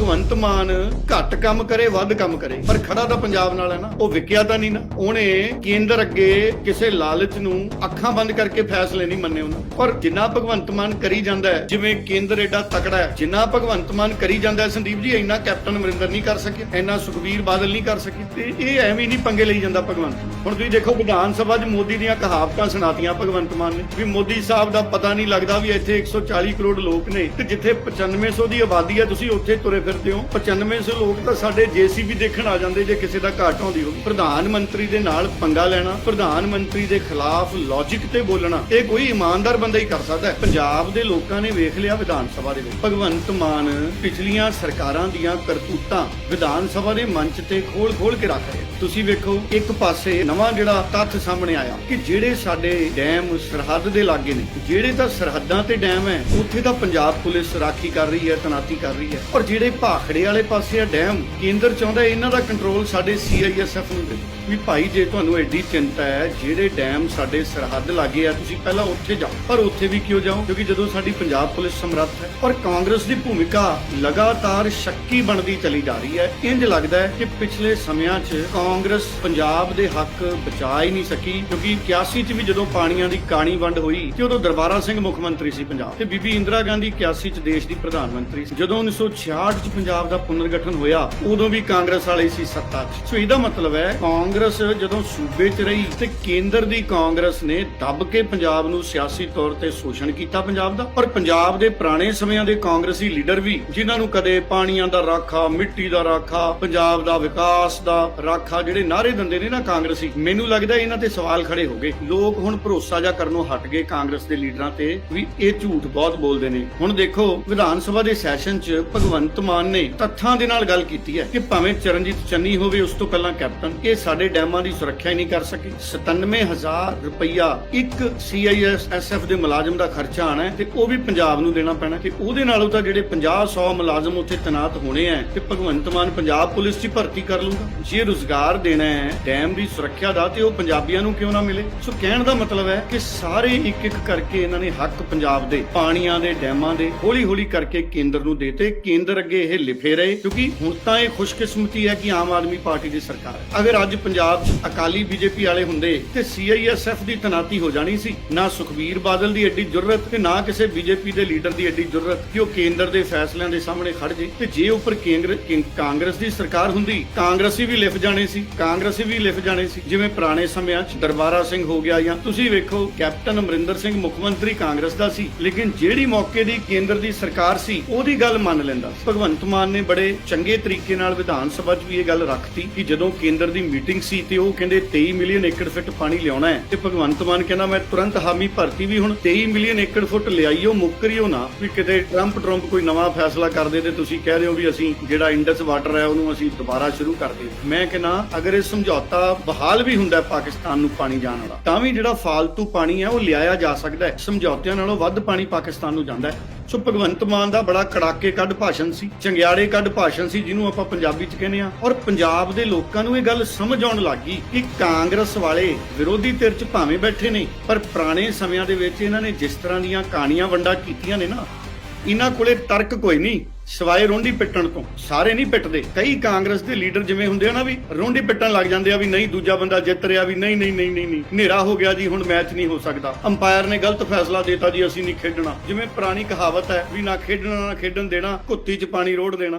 ਭਗਵੰਤ ਮਾਨ ਘੱਟ ਕੰਮ ਕਰੇ, ਵੱਧ ਕੰਮ ਕਰੇ, ਪਰ ਖੜਾ ਤਾਂ ਪੰਜਾਬ ਨਾਲ ਹੈ ਨਾ। ਉਹ ਵਿਕਿਆ ਤਾਂ ਨਹੀਂ ਨਾ। ਉਹਨੇ ਕੇਂਦਰ ਅੱਗੇ ਕਿਸੇ ਲਾਲਚ ਨੂੰ ਅੱਖਾਂ ਬੰਦ ਕਰਕੇ ਫੈਸਲੇ ਨਹੀਂ ਮੰਨੇ ਉਹਨਾਂ। ਪਰ ਜਿੰਨਾ ਭਗਵੰਤ ਮਾਨ ਕਰੀ ਜਾਂਦਾ ਹੈ, ਜਿਵੇਂ ਕੇਂਦਰ ਏਡਾ ਤਕੜਾ ਹੈ, ਜਿੰਨਾ ਭਗਵੰਤ ਮਾਨ ਕਰੀ ਜਾਂਦਾ ਹੈ, ਸੰਦੀਪ ਜੀ, ਇੰਨਾ ਕੈਪਟਨ ਅਮਰਿੰਦਰ ਨਹੀਂ ਕਰ ਸਕੇ ਇੰਨਾ ਸੁਖਬੀਰ ਬਾਦਲ ਨਹੀਂ ਕਰ ਸਕੇ। ਤੇ ਇਹ ਐਵੇਂ ਹੀ ਨਹੀਂ ਪੰਗੇ ਲਈ ਜਾਂਦਾ ਭਗਵੰਤ ਹੁਣ ਤੁਸੀਂ ਦੇਖੋ, ਵਿਧਾਨ ਸਭਾ 'ਚ ਮੋਦੀ ਦੀਆਂ ਕਹਾਵਤਾਂ ਸੁਣਾਤੀਆਂ ਭਗਵੰਤ ਮਾਨ ਨੇ ਵੀ ਮੋਦੀ ਸਾਹਿਬ ਦਾ ਪਤਾ ਨਹੀਂ ਲੱਗਦਾ ਵੀ ਇੱਥੇ 140 ਕਰੋੜ ਲੋਕ ਨੇ ਤੇ ਜਿੱਥੇ 9500 ਦੀ ਆਬਾਦੀ ਹੈ, ਤੁਸੀਂ ਉੱਥੇ ਤੁਰੇ ਫਿਰਦੇ ਹੋ? 9500 ਲੋਕ ਤਾਂ ਸਾਡੇ ਜੀਸੀਬੀ ਦੇਖਣ ਆ ਜਾਂਦੇ ਜੇ ਕਿਸੇ ਦਾ ਘਾਟ ਹੁੰਦੀ ਹੋਵੇ। ਪ੍ਰਧਾਨ ਮੰਤਰੀ ਦੇ ਨਾਲ ਪੰਗਾ ਲੈਣਾ, ਪ੍ਰਧਾਨ ਮੰਤਰੀ ਦੇ ਖਿਲਾਫ ਲੌਜੀਕ ਤੇ ਬੋਲਣਾ, ਇਹ ਕੋਈ ਇਮਾਨਦਾਰ ਬੰਦਾ ਹੀ ਕਰ ਸਕਦਾ ਹੈ। ਪੰਜਾਬ ਦੇ ਲੋਕਾਂ ਨੇ ਵੇਖ ਲਿਆ ਵਿਧਾਨ ਸਭਾ ਦੇ ਵਿੱਚ। ਭਗਵੰਤ ਮਾਨ ਪਿਛਲੀਆਂ ਸਰਕਾਰਾਂ ਦੀਆਂ ਕਰਤੂਤਾਂ ਵਿਧਾਨ ਸਭਾ ਦੇ ਮੰਚ ਤੇ ਖੋਲ-ਖੋਲ ਕੇ ਰੱਖ ਰਹੇ ਤੁਸੀਂ ਵੇਖੋ, ਇੱਕ ਪਾਸੇ ਨਵਾਂ ਜਿਹੜਾ ਤੱਥ ਸਾਹਮਣੇ ਆਇਆ ਕਿ ਜਿਹੜੇ ਸਾਡੇ ਡੈਮ ਸਰਹੱਦ ਦੇ ਲਾਗੇ ਨੇ, ਜਿਹੜੇ ਤਾਂ ਸਰਹੱਦਾਂ ਤੇ ਡੈਮ ਹੈ, ਉੱਥੇ ਤਾਂ ਪੰਜਾਬ ਪੁਲਿਸ ਰਾਖੀ ਕਰ ਰਹੀ ਹੈ, ਤਨਾਤੀ ਕਰ ਰਹੀ ਹੈ। ਔਰ ਜਿਹੜੇ ਭਾਖੜੇ ਵਾਲੇ ਪਾਸੇ ਆ ਡੈਮ, ਕੇਂਦਰ ਚਾਹੁੰਦਾ ਇਹਨਾਂ ਦਾ ਕੰਟਰੋਲ ਸਾਡੇ ਸੀਆਈਐਸਐਫ ਨੂੰ ਦੇ। ਵੀ ਭਾਈ, ਜੇ ਤੁਹਾਨੂੰ ਐਡੀ ਚਿੰਤਾ ਹੈ, ਜਿਹੜੇ ਡੈਮ ਸਾਡੇ ਸਰਹੱਦ ਲਾਗੇ ਆ, ਤੁਸੀਂ ਪਹਿਲਾਂ ਉੱਥੇ ਜਾਓ। ਪਰ ਉੱਥੇ ਵੀ ਕਿਉਂ ਜਾਓ? ਕਿਉਂਕਿ ਜਦੋਂ ਸਾਡੀ ਪੰਜਾਬ ਪੁਲਿਸ ਸਮਰੱਥ ਹੈ ਪਰ ਕਾਂਗਰਸ ਦੀ ਭੂਮਿਕਾ ਲਗਾਤਾਰ ਸ਼ੱਕੀ ਬਣਦੀ ਚਲੀ ਜਾ ਰਹੀ ਹੈ ਇੰਜ ਲੱਗਦਾ ਹੈ ਕਿ ਪਿਛਲੇ ਸਮਿਆਂ 'ਚ ਕਾਂਗਰਸ ਪੰਜਾਬ ਦੇ ਹੱਕ ਬਚਾ ਹੀ ਨਹੀਂ ਸਕੀ। ਕਿਉਂਕਿ 81 'ਚ ਵੀ ਜਦੋਂ ਪਾਣੀਆਂ ਦੀ ਕਾਣੀ ਵੰਡ ਹੋਈ, ਤੇ ਉਦੋਂ ਦਰਬਾਰਾ ਸਿੰਘ ਮੁੱਖ ਮੰਤਰੀ ਸੀ ਪੰਜਾਬ ਤੇ ਬੀਬੀ ਇੰਦਰਾ ਗਾਂਧੀ 81 'ਚ ਦੇਸ਼ ਦੀ ਪ੍ਰਧਾਨ ਮੰਤਰੀ ਸੀ। ਜਦੋਂ 1966 'ਚ ਪੰਜਾਬ ਦਾ ਪੁਨਰਗਠਨ ਹੋਇਆ, ਉਦੋਂ ਵੀ ਕਾਂਗਰਸ ਵਾਲੇ ਸੀ ਸੱਤਾ 'ਚ। ਸੋ ਇਹਦਾ ਮਤਲਬ ਹੈ, ਕਾਂਗਰਸ ਜਦੋਂ ਸੂਬੇ 'ਚ ਰਹੀ ਤੇ ਕੇਂਦਰ ਦੀ ਕਾਂਗਰਸ ਨੇ ਦੱਬ ਕੇ ਪੰਜਾਬ ਨੂੰ ਸਿਆਸੀ ਤੌਰ ਤੇ ਸ਼ੋਸ਼ਣ ਕੀਤਾ ਪੰਜਾਬ ਦਾ। ਪਰ ਪੰਜਾਬ ਦੇ ਪੁਰਾਣੇ ਸਮਿਆਂ ਦੇ ਕਾਂਗਰਸੀ ਲੀਡਰ ਵੀ, ਜਿਨ੍ਹਾਂ ਨੂੰ ਕਦੇ ਪਾਣੀਆਂ ਦਾ ਰਾਖਾ, ਮਿੱਟੀ ਦਾ ਰਾਖਾ, ਪੰਜਾਬ ਦਾ ਵਿਕਾਸ ਦਾ ਰਾਖਾ ਜਿਹੜੇ ਨਾਰੇ ਦਿੰਦੇ ਨੇ ਨਾ ਕਾਂਗਰਸੀ, ਮੈਨੂੰ ਲੱਗਦਾ ਇਹਨਾਂ ਤੇ ਸਵਾਲ ਖੜੇ ਹੋ ਗਏ। ਲੋਕ ਹੁਣ ਭਰੋਸਾ ਜਾ ਕਰਨੋਂ ਹਟ ਗਏ ਕਾਂਗਰਸ ਦੇ ਲੀਡਰਾਂ ਤੇ ਵੀ ਇਹ ਝੂਠ ਬਹੁਤ ਬੋਲਦੇ ਨੇ। ਹੁਣ ਦੇਖੋ, ਵਿਧਾਨ ਸਭਾ ਦੇ ਸੈਸ਼ਨ 'ਚ ਭਗਵੰਤ ਮਾਨ ਨੇ ਤੱਥਾਂ ਦੇ ਨਾਲ ਗੱਲ ਕੀਤੀ ਹੈ ਕਿ ਭਾਵੇਂ ਚਰਨਜੀਤ ਚੰਨੀ ਹੋਵੇ, ਉਸ ਤੋਂ ਪਹਿਲਾਂ ਕੈਪਟਨ, ਇਹ ਸਾਡੇ ਡੈਮਾਂ ਦੀ ਸੁਰੱਖਿਆ ਹੀ ਨਹੀਂ ਕਰ ਸਕੇ। 97000 ਰੁਪਈਆ ਇੱਕ ਸੀਆਈਐਸਐਫ ਦੇ ਮੁਲਾਜ਼ਮ ਦਾ ਖਰਚਾ ਆਣਾ ਤੇ ਉਹ ਵੀ ਪੰਜਾਬ ਨੂੰ ਦੇਣਾ ਪੈਣਾ ਤੇ ਉਹਦੇ ਨਾਲੋਂ ਤਾਂ ਜਿਹੜੇ 50 100 ਮੁਲਾਜ਼ਮ ਉੱਥੇ ਤੈਨਾਤ ਹੋਣੇ ਆ ਤੇ ਭਗਵੰਤ ਮਾਨ ਪੰਜਾਬ ਪੁਲਿਸ 'ਚ ਭਰਤੀ ਕਰ ਲੂਗਾ ਜੇ ਰੁਜ਼ਗਾਰ ਦੇਣਾ ਹੈ, ਡੈਮ ਦੀ ਸੁਰੱਖਿਆ ਦਾ, ਤੇ ਉਹ ਪੰਜਾਬੀਆਂ ਨੂੰ ਕਿਉਂ ਨਾ ਮਿਲੇ? ਸੋ ਕਹਿਣ ਦਾ ਮਤਲਬ ਹੈ ਕਿ ਸਾਰੇ ਇੱਕ ਇੱਕ ਕਰਕੇ ਇਹਨਾਂ ਨੇ ਹੱਕ ਪੰਜਾਬ ਦੇ, ਪਾਣੀਆਂ ਦੇ, ਡੈਮਾਂ ਦੇ ਹੌਲੀ ਹੌਲੀ ਕਰਕੇ ਕੇਂਦਰ ਨੂੰ ਦੇਤੇ। ਕੇਂਦਰ ਅੱਗੇ ਇਹ ਲਿਫੇ ਰਹੇ, ਕਿਉਂਕਿ ਹੁਣ ਤਾਂ ਇਹ ਖੁਸ਼ਕਿਸਮਤੀ ਹੈ ਕਿ ਆਮ ਆਦਮੀ ਪਾਰਟੀ ਦੀ ਸਰਕਾਰ ਹੈ। ਅਗਰ ਅੱਜ ਪੰਜਾਬ 'ਚ ਅਕਾਲੀ ਬੀਜੇਪੀ ਵਾਲੇ ਹੁੰਦੇ ਤੇ ਸੀਆਈਐਸਐਫ ਦੀ ਤਨਾਤੀ ਹੋ ਜਾਣੀ ਸੀ, ਨਾ ਸੁਖਬੀਰ ਬਾਦਲ ਦੀ ਐਡੀ ਜ਼ਰੂਰਤ ਤੇ ਨਾ ਕਿਸੇ ਬੀਜੇਪੀ ਦੇ ਲੀਡਰ ਦੀ ਐਡੀ ਜ਼ਰੂਰਤ ਕਿ ਉਹ ਕੇਂਦਰ ਦੇ ਫੈਸਲਿਆਂ ਦੇ ਸਾਹਮਣੇ ਖੜ ਜੇ। ਤੇ ਜੇ ਉੱਪਰ ਕੇਂਦਰ ਕਾਂਗਰਸ ਦੀ ਸਰਕਾਰ ਹੁੰਦੀ, ਕਾਂਗਰਸੀ ਵੀ ਲਿਫ ਜਾਣੇ ਸੀ, ਕਾਂਗਰਸੀ ਵੀ ਲਿਫ ਜਾਣੇ ਸੀ। ਜਿਵੇਂ ਪੁਰਾਣੇ ਸਮਿਆਂ 'ਚ ਦਰਬਾਰਾ ਸਿੰਘ ਹੋ ਗਿਆ ਜਾਂ ਤੁਸੀਂ ਵੇਖੋ, ਕੈਪਟਨ ਅਮਰਿੰਦਰ ਸਿੰਘ ਮੁੱਖ ਮੰਤਰੀ ਕਾਂਗਰਸ ਦਾ ਸੀ, ਲੇਕਿਨ ਜਿਹੜੀ ਮੌਕੇ ਦੀ ਕੇਂਦਰ ਦੀ ਸਰਕਾਰ ਸੀ, ਉਹਦੀ ਗੱਲ ਮੰਨ ਲੈਂਦਾ ਭਗਵੰਤ ਭਗਵੰਤ ਮਾਨ ਨੇ ਬੜੇ ਚੰਗੇ ਤਰੀਕੇ ਨਾਲ ਵਿਧਾਨ ਸਭਾ 'ਚ ਵੀ ਇਹ ਗੱਲ ਰੱਖਤੀ ਕਿ ਜਦੋਂ ਕੇਂਦਰ ਦੀ ਮੀਟਿੰਗ ਸੀ ਤੇ ਉਹ ਕਹਿੰਦੇ 23 ਮਿਲੀਅਨ ਏਕੜ ਫੁੱਟ ਪਾਣੀ ਲਿਆਉਣਾ ਹੈ। ਤੇ ਭਗਵੰਤ ਮਾਨ ਕਹਿੰਦਾ, ਮੈਂ ਤੁਰੰਤ ਹਾਮੀ ਭਰਤੀ ਵੀ ਹੁਣ 23 ਮਿਲੀਅਨ ਏਕੜ ਫੁੱਟ ਲਿਆਈਓ, ਮੁੱਕਰਿਓ ਨਾ। ਵੀ ਕਿਤੇ ਟਰੰਪ ਟਰੰਪ ਕੋਈ ਨਵਾਂ ਫੈਸਲਾ ਕਰਦੇ ਤੇ ਤੁਸੀਂ ਕਹਿ ਰਹੇ ਹੋ ਵੀ ਅਸੀਂ ਜਿਹੜਾ ਇੰਡਸ ਵਾਟਰ ਹੈ, ਉਹਨੂੰ ਅਸੀਂ ਦੁਬਾਰਾ ਸ਼ੁਰੂ ਕਰ ਦੇ ਮੈਂ ਕਹਿੰਦਾ, ਅਗਰ ਇਹ ਸਮਝੌਤਾ ਬਹਾਲ ਵੀ ਹੁੰਦਾ ਪਾਕਿਸਤਾਨ ਨੂੰ ਪਾਣੀ ਜਾਣ ਵਾਲਾ, ਤਾਂ ਵੀ ਜਿਹੜਾ ਫਾਲਤੂ ਪਾਣੀ ਹੈ, ਉਹ ਲਿਆਇਆ ਜਾ ਸਕਦਾ ਹੈ। ਸਮਝੌਤਿਆਂ ਨਾਲੋਂ ਵੱਧ ਪਾਣੀ ਪਾਕਿਸਤਾਨ ਨੂੰ ਜਾਂਦਾ ਹੈ। ਸੋ ਭਗਵੰਤ ਮਾਨ ਦਾ ਬੜਾ ਕੜਾਕੇ ਕੱਢ ਭਾਸ਼ਣ ਸੀ, ਚੰਗਿਆੜੇ ਕੱਢ ਭਾਸ਼ਣ ਸੀ, ਜਿਹਨੂੰ ਆਪਾਂ ਪੰਜਾਬੀ ਚ ਕਹਿੰਦੇ ਆ ਔਰ ਪੰਜਾਬ ਦੇ ਲੋਕਾਂ ਨੂੰ ਇਹ ਗੱਲ ਸਮਝ ਆਉਣ ਲੱਗੀ ਕਿ ਕਾਂਗਰਸ ਵਾਲੇ ਵਿਰੋਧੀ ਧਿਰ ਚ ਭਾਵੇਂ ਬੈਠੇ ਨੇ, ਪਰ ਪੁਰਾਣੇ ਸਮਿਆਂ ਦੇ ਵਿੱਚ ਇਹਨਾਂ ਨੇ ਜਿਸ ਤਰ੍ਹਾਂ ਦੀਆਂ ਕਹਾਣੀਆਂ ਵੰਡਾ ਕੀਤੀਆਂ ਨੇ ਨਾ ਇਹਨਾਂ ਕੋਲੇ ਤਰਕ ਕੋਈ ਨਹੀਂ। ਸਵਾਏ ਰੋਂਡੀ ਪਿੱਟਣ ਤੋਂ। ਸਾਰੇ ਨਹੀਂ ਪਿੱਟਦੇ। ਕਈ ਕਾਂਗਰਸ ਦੇ ਲੀਡਰ ਜਿਵੇਂ ਹੁੰਦੇ ਆ ਨਾ ਵੀ, ਰੋਂਡੀ ਪਿੱਟਣ ਲੱਗ ਜਾਂਦੇ ਆ ਵੀ ਨਹੀਂ, ਦੂਜਾ ਬੰਦਾ ਜਿੱਤ ਰਿਹਾ ਵੀ ਨਹੀਂ ਨਹੀਂ ਨਹੀਂ ਨਹੀਂ ਨਹੀਂ। ਹਨੇਰਾ ਹੋ ਗਿਆ ਜੀ, ਹੁਣ ਮੈਚ ਨਹੀਂ ਹੋ ਸਕਦਾ। ਅੰਪਾਇਰ ਨੇ ਗਲਤ ਫੈਸਲਾ ਦਿੱਤਾ ਜੀ, ਅਸੀਂ ਨਹੀਂ ਖੇਡਣਾ। ਜਿਵੇਂ ਪੁਰਾਣੀ ਕਹਾਵਤ ਹੈ ਵੀ ਨਾ ਖੇਡਣਾ, ਨਾ ਖੇਡਣ ਦੇਣਾ ਕੁੱਤੀ 'ਚ ਪਾਣੀ ਰੋੜ ਦੇਣਾ।